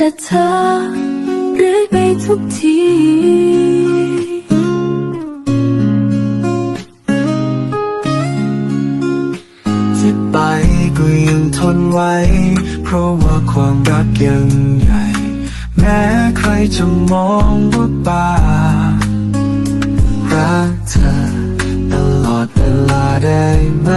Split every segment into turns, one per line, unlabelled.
เธอเรื่อยไปทุกที
ที่ไปก็ยังทนไว้ เพราะว่าความรักยังใหญ่ แม้ใครจะมองว่าบ้ารักเธอตลอดเวลาได้ไหม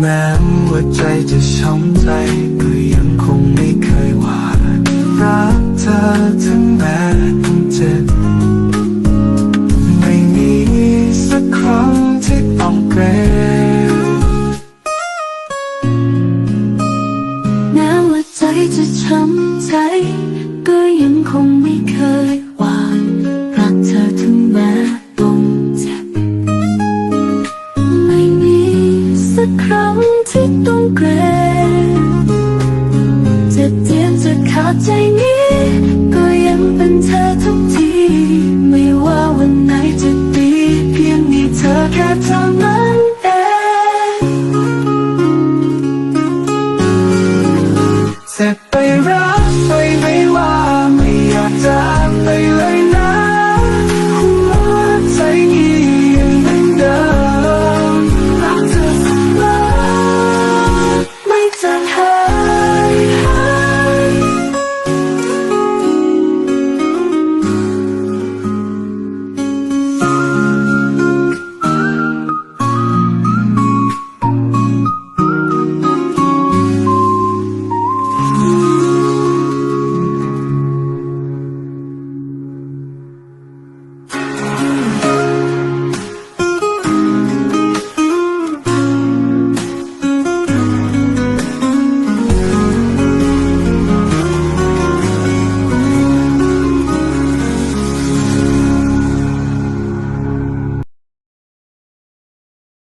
แม้ว่าใจจะช้ำใจก็ยังคงไม่เคยหวาดรักเธอถึงแม้ต้องเจ็บไม่มีสักครั้งที่ต้องเกรง
แม้ว่าใจจะช้ำ ต้องเกรงจะเจียนจุดขาดใจนี้ ก็ยังเป็นเธอทุกที ไม่ว่าวันไหนจะดีเพียงมีเธอแค่เท่านั้นเอง
จะไปแล้ว